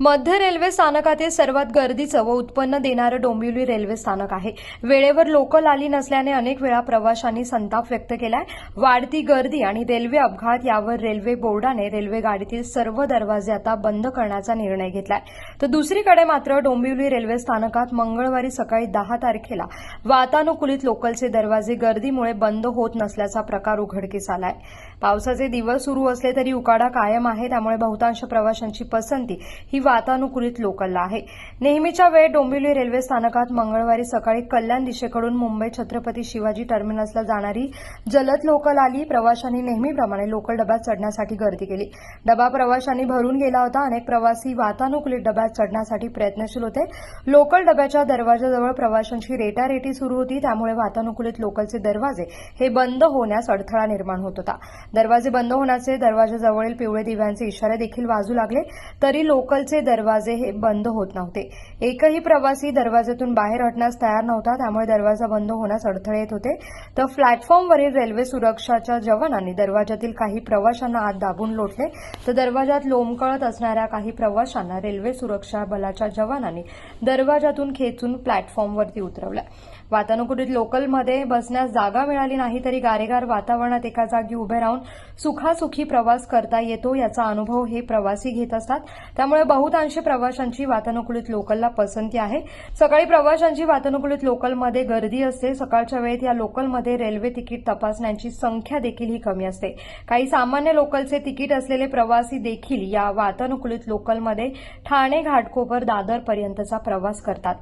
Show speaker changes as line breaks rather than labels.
मध्य रेल्वे स्थानकातील सर्वात गर्दीचं व उत्पन्न देणारं डोंबिवली रेल्वे स्थानक आहे. वेळेवर लोकल आली नसल्याने अनेक वेळा प्रवाशांनी संताप व्यक्त केलाय. वाढती गर्दी आणि रेल्वे अपघात यावर रेल्वे बोर्डाने रेल्वे गाडीतील सर्व दरवाजे आता बंद करण्याचा निर्णय घेतलाय. तर दुसरीकडे मात्र डोंबिवली रेल्वे स्थानकात मंगळवारी सकाळी दहा तारखेला वातानुकूलित लोकलचे दरवाजे गर्दीमुळे बंद होत नसल्याचा प्रकार उघडकीस आलाय. पावसाचे दिवस सुरू असले तरी उकाडा कायम आहे. त्यामुळे बहुतांश प्रवाशांची पसंती ही वातानुकूलित लोकलला आहे. नेहमीच्या वेळ डोंबिवली रेल्वे स्थानकात मंगळवारी सकाळी कल्याण दिशेकडून मुंबई छत्रपती शिवाजी टर्मिनसला जाणारी जलद लोकल आली. प्रवाशांनी नेहमीप्रमाणे लोकल डब्यात चढण्यासाठी गर्दी केली. डबा प्रवाशांनी भरून गेला होता. अनेक प्रवासी वातानुकूलित डब्यात चढण्यासाठी प्रयत्नशील होते. लोकल डब्याच्या दरवाजाजवळ प्रवाशांची रेटारेटी सुरू होती. त्यामुळे वातानुकूलित लोकलचे दरवाजे हे बंद होण्यास अडथळा निर्माण होत होता. दरवाजे बंद होण्याचे दरवाजाजवळील पिवळे दिव्यांचे इशारे देखील वाजू लागले. तरी लोकलचे दरवाजे हे बंद होत नव्हते. एकही प्रवासी दरवाजातून बाहेर हटण्यास तयार नव्हता त्यामुळे दरवाजा बंद होण्यास अडथळे येत होते. तर प्लॅटफॉर्मवरील रेल्वे सुरक्षाच्या जवानांनी दरवाजातील काही प्रवाशांना आत दाबून लोटले. तर दरवाजात लोंबकळत असणाऱ्या काही प्रवाशांना रेल्वे सुरक्षा बलाच्या जवानांनी दरवाजातून खेचून प्लॅटफॉर्मवरती उतरवलं. वातानुकूलित लोकलमध्ये बसण्यास जागा मिळाली नाही तरी गारेगार वातावरणात एका जागी उभे राहून सुखासुखी प्रवास करता येतो याचा अनुभव हे प्रवासी घेत असतात. त्यामुळे बहुतांश प्रवाशांची वातानुकूलित लोकलला पसंती आहे. सकाळी प्रवाशांची वातानुकूलित लोकलमध्ये गर्दी असते. सकाळच्या वेळेत या लोकलमध्ये रेल्वे तिकीट तपासण्यांची संख्या देखील ही कमी असते. काही सामान्य लोकलचे तिकीट असलेले प्रवासी देखील या वातानुकूलित लोकलमध्ये ठाणे घाटकोपर दादरपर्यंतचा प्रवास करतात.